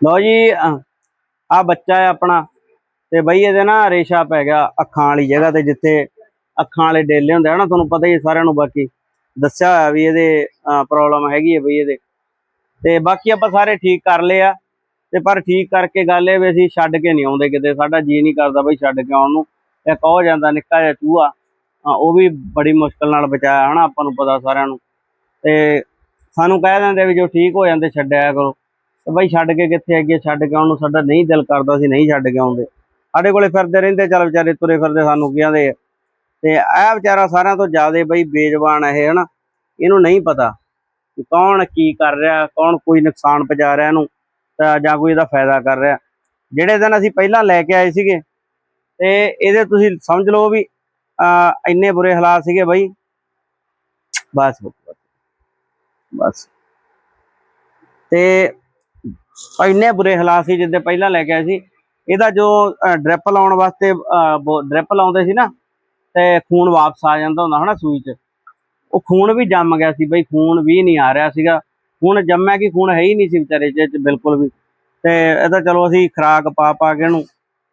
ਲਓ ਜੀ ਆ ਬੱਚਾ ਹੈ ਆਪਣਾ, ਤੇ ਬਈ ਇਹਦੇ ਨਾ ਰੇਸ਼ਾ ਪੈ ਗਿਆ ਅੱਖਾਂ ਵਾਲੀ ਜਗ੍ਹਾ ਤੇ, ਜਿੱਥੇ ਅੱਖਾਂ ਵਾਲੇ ਡੇਲੇ ਹੁੰਦੇ ਆ ਨਾ, ਤੁਹਾਨੂੰ ਪਤਾ ਹੀ ਸਾਰਿਆਂ ਨੂੰ ਬਾਕੀ ਦੱਸਿਆ ਹੋਇਆ ਵੀ ਇਹਦੇ ਪ੍ਰੋਬਲਮ ਹੈਗੀ ਹੈ ਬਈ ਇਹਦੇ। ਤੇ ਬਾਕੀ ਆਪਾਂ ਸਾਰੇ ਠੀਕ ਕਰ ਲਏ ਆ, ਤੇ ਪਰ ਠੀਕ ਕਰਕੇ ਗੱਲ ਇਹ ਵੀ ਅਸੀਂ ਛੱਡ ਕੇ ਨਹੀਂ ਆਉਂਦੇ ਕਿਤੇ, ਸਾਡਾ ਜੀ ਨਹੀਂ ਕਰਦਾ ਬਈ ਛੱਡ ਕੇ ਆਉਣ ਨੂੰ। ਇੱਕ ਕਹੋ ਜਾਂਦਾ, ਨਿੱਕਾ ਜਿਹਾ ਚੂਹਾ ਉਹ ਵੀ ਬੜੀ ਮੁਸ਼ਕਲ ਨਾਲ ਬਚਾਇਆ, ਹਨਾ, ਆਪਾਂ ਨੂੰ ਪਤਾ ਸਾਰਿਆਂ ਨੂੰ। ਤੇ ਸਾਨੂੰ ਕਹਿ ਦਿੰਦੇ ਵੀ ਜੋ ਠੀਕ ਹੋ ਜਾਂਦੇ, ਛੱਡਿਆ ਕਰੋ। ਤੇ ਬਈ ਛੱਡ ਕੇ ਕਿੱਥੇ ਅੱਗੇ? ਛੱਡ ਕੇ ਆਉਣ ਨੂੰ ਸਾਡਾ ਨਹੀਂ ਦਿਲ ਕਰਦਾ ਸੀ, ਨਹੀਂ ਛੱਡ ਕੇ ਆਉਂਦੇ ਸਾਡੇ ਕੋਲੇ ਫਿਰਦੇ ਰਹਿੰਦੇ, ਚੱਲ ਵਿਚਾਰੇ ਤੁਰੇ ਫਿਰਦੇ ਸਾਨੂੰ ਕਹਿੰਦੇ ਆਂਦੇ ਤੇ ਇਹ ਵਿਚਾਰਾ ਸਾਰਿਆਂ ਤੋਂ ਜ਼ਿਆਦਾ ਬਈ ਬੇਜ਼ਬਾਨ ਹੈ ਇਹ, ਹਨਾ? ਇਹਨੂੰ ਨਹੀਂ ਪਤਾ ਕਿ ਕੌਣ ਕੀ ਕਰ ਰਿਹਾ, ਕੌਣ ਕੋਈ ਨੁਕਸਾਨ ਪਹੁੰਚਾ ਰਿਹਾ ਇਹਨੂੰ, ਤਾਂ ਜਾਂ ਕੋਈ ਇਹਦਾ ਫਾਇਦਾ ਕਰ ਰਿਹਾ। ਜਿਹੜੇ ਦਿਨ ਅਸੀਂ ਪਹਿਲਾਂ ਲੈ ਕੇ ਆਏ ਸੀਗੇ, ਤੇ ਇਹਦੇ ਤੁਸੀਂ ਸਮਝ ਲਓ ਵੀ ਇੰਨੇ ਬੁਰੇ ਹਾਲਾਤ ਸੀਗੇ ਬਈ। ਬਸ ਬਸ ਬਸ। ਤੇ ਇੰਨੇ ਬੁਰੇ ਹਾਲਾਤ ਸੀ ਜਿੱਦੇ ਪਹਿਲਾਂ ਲੈ ਕੇ ਆਏ ਸੀ। ਇਹਦਾ ਜੋ ਡ੍ਰਿਪ ਲਾਉਣ ਵਾਸਤੇ ਡ੍ਰਿਪ ਲਾਉਂਦੇ ਸੀ ਨਾ, ਤੇ ਖੂਨ ਵਾਪਸ ਆ ਜਾਂਦਾ ਹੁੰਦਾ ਹਨਾ ਸੂਈ 'ਚ। ਉਹ ਖੂਨ ਵੀ ਜੰਮ ਗਿਆ ਸੀ ਬਈ, ਖੂਨ ਵੀ ਨਹੀਂ ਆ ਰਿਹਾ ਸੀਗਾ। ਖੂਨ ਜੰਮਿਆ ਕਿ ਖੂਨ ਹੈ ਹੀ ਨਹੀਂ ਸੀ ਵਿਚਾਰੇ 'ਚ ਬਿਲਕੁਲ ਵੀ। ਤੇ ਇਹ ਤਾਂ ਚਲੋ ਅਸੀਂ ਖਰਾਕ ਪਾ ਪਾ ਕੇ ਇਹਨੂੰ,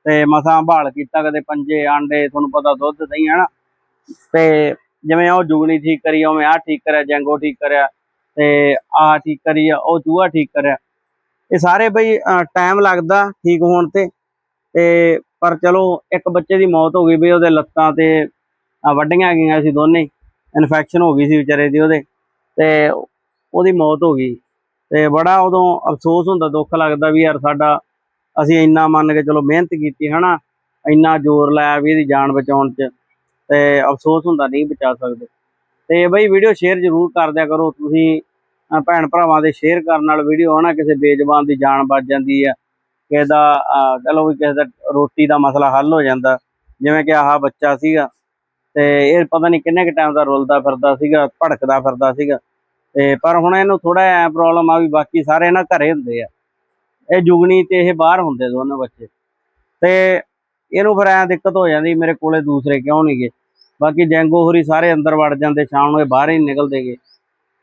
ਤੇ ਮਸਾਂ ਭਾਲ ਕੀਤਾ ਕਦੇ ਪੰਜੇ, ਆਂਡੇ, ਤੁਹਾਨੂੰ ਪਤਾ ਦੁੱਧ ਦਹੀਂ ਹਨਾ। ਤੇ ਜਿਵੇਂ ਉਹ ਜੁਗਣੀ ਠੀਕ ਕਰੀ, ਉਵੇਂ ਆਹ ਠੀਕ ਕਰਿਆ, ਜੰਗੋ ਠੀਕ ਕਰਿਆ, ਤੇ ਆ ਠੀਕ ਕਰੀ ਆ ਉਹ ਚੂਹਾ ਠੀਕ ਕਰਿਆ। ਇਹ ਸਾਰੇ ਬਈ ਟਾਈਮ ਲੱਗਦਾ ਠੀਕ ਹੋਣ ਤੇ। ਤੇ ਪਰ ਚਲੋ, ਇੱਕ ਬੱਚੇ ਦੀ ਮੌਤ ਹੋ ਗਈ ਵੀ ਉਹਦੇ ਲੱਤਾਂ ਤੇ ਅਹ ਵੱਡੀਆਂ ਗਈਆਂ ਸੀ ਦੋਨੇ ਇਨਫੈਕਸ਼ਨ ਹੋ ਗਈ ਸੀ ਵਿਚਾਰੇ ਦੀ ਉਹਦੇ। ਤੇ ਉਹਦੀ ਮੌਤ ਹੋ ਗਈ। ਤੇ ਬੜਾ ਉਦੋਂ ਅਫਸੋਸ ਹੁੰਦਾ, ਦੁੱਖ ਲੱਗਦਾ ਵੀ ਯਾਰ ਸਾਡਾ, ਅਸੀਂ ਇੰਨਾ ਮੰਨ ਕੇ ਚਲੋ ਮਿਹਨਤ ਕੀਤੀ, ਹਨਾ? ਇੰਨਾ ਜ਼ੋਰ ਲਾਇਆ ਵੀ ਇਹਦੀ ਜਾਨ ਬਚਾਉਣ 'ਚ। ਤੇ ਅਫਸੋਸ ਹੁੰਦਾ, ਨਹੀਂ ਬਚਾ ਸਕਦੇ। ਤੇ ਬਈ ਵੀਡੀਓ ਸ਼ੇਅਰ ਜ਼ਰੂਰ ਕਰ ਦਿਆ ਕਰੋ। ਤੁਸੀਂ ਭੈਣ ਭਰਾਵਾਂ ਦੇ ਸ਼ੇਅਰ ਕਰਨ ਨਾਲ ਵੀਡੀਓ ਹਨਾ ਕਿਸੇ ਬੇਜ਼ਬਾਨ ਦੀ ਜਾਨ ਬਚ ਜਾਂਦੀ ਆ, ਕਿਸੇ ਦਾ, ਅਹ ਚਲੋ ਵੀ ਕਿਸੇ ਦਾ ਰੋਟੀ ਦਾ ਮਸਲਾ ਹੱਲ ਹੋ ਜਾਂਦਾ। ਜਿਵੇਂ ਕਿ ਆਹ ਬੱਚਾ ਸੀਗਾ, ਤੇ ਇਹ ਪਤਾ ਨਹੀਂ ਕਿੰਨੇ ਕ ਟਾਈਮ ਦਾ ਰੁਲਦਾ ਫਿਰਦਾ ਸੀਗਾ, ਭੜਕਦਾ ਫਿਰਦਾ ਸੀਗਾ। ਤੇ ਪਰ ਹੁਣ ਇਹਨੂੰ ਥੋੜਾ ਐ ਪ੍ਰੋਬਲਮ ਆ ਵੀ ਬਾਕੀ ਸਾਰੇ ਨਾ ਘਰੇ ਹੁੰਦੇ ਆ। ਇਹ ਜੁਗਣੀ ਤੇ ਇਹ ਬਾਹਰ ਹੁੰਦੇ ਦੋਨੋਂ ਬੱਚੇ। ਤੇ ਇਹਨੂੰ ਫਿਰ ਐ ਦਿੱਕਤ ਹੋ ਜਾਂਦੀ, ਮੇਰੇ ਕੋਲੇ ਦੂਸਰੇ ਕਿਉਂ ਨਹੀਂ ਗਏ? ਬਾਕੀ ਜੈਂਗੋ ਹੋਰੀ ਸਾਰੇ ਅੰਦਰ ਵੜ ਜਾਂਦੇ, ਸ਼ਾਮ ਨੂੰ ਇਹ ਬਾਹਰ ਹੀ ਨਿਕਲਦੇ ਗਏ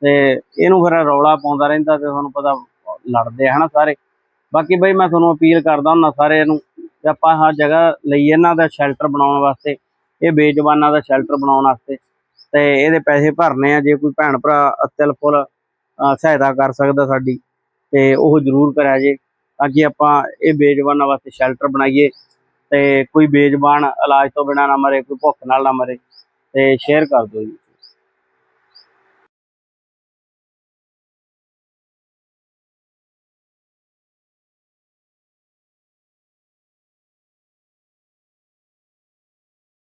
ਤੇ ਇਹਨੂੰ ਫਿਰ ਰੌਲਾ ਪਾਉਂਦਾ ਰਹਿੰਦਾ ਤੇ ਤੁਹਾਨੂੰ ਪਤਾ ਲੜਦੇ ਆ ਹਨਾ ਸਾਰੇ। ਬਾਕੀ ਬਈ ਮੈਂ ਤੁਹਾਨੂੰ ਅਪੀਲ ਕਰਦਾ ਹੁੰਦਾ ਸਾਰਿਆਂ ਨੂੰ ਕਿ ਆਪਾਂ ਹਰ ਜਗ੍ਹਾ ਲਈ ਇਹਨਾਂ ਦਾ ਸ਼ੈਲਟਰ ਬਣਾਉਣ ਵਾਸਤੇ, ਇਹ ਬੇਜ਼ਬਾਨਾਂ ਦਾ ਸ਼ੈਲਟਰ ਬਣਾਉਣ ਵਾਸਤੇ ਤੇ ਇਹਦੇ ਪੈਸੇ ਭਰਨੇ ਆ, ਜੇ ਕੋਈ ਭੈਣ ਭਰਾ ਤਿਲ ਫੁੱਲ ਸਹਾਇਤਾ ਕਰ ਸਕਦਾ ਸਾਡੀ ਤੇ ਉਹ ਜ਼ਰੂਰ ਕਰਿਆ ਜੇ ਤਾਂ ਕਿ ਆਪਾਂ ਇਹ ਬੇਜ਼ਬਾਨਾਂ ਵਾਸਤੇ ਸ਼ੈਲਟਰ ਬਣਾਈਏ ਤੇ ਕੋਈ ਬੇਜ਼ਬਾਨ ਇਲਾਜ ਤੋਂ ਬਿਨਾਂ ਨਾ ਮਰੇ, ਕੋਈ ਭੁੱਖ ਨਾਲ ਨਾ ਮਰੇ ਤੇ ਸ਼ੇਅਰ ਕਰ ਦਿਓ ਜੀ।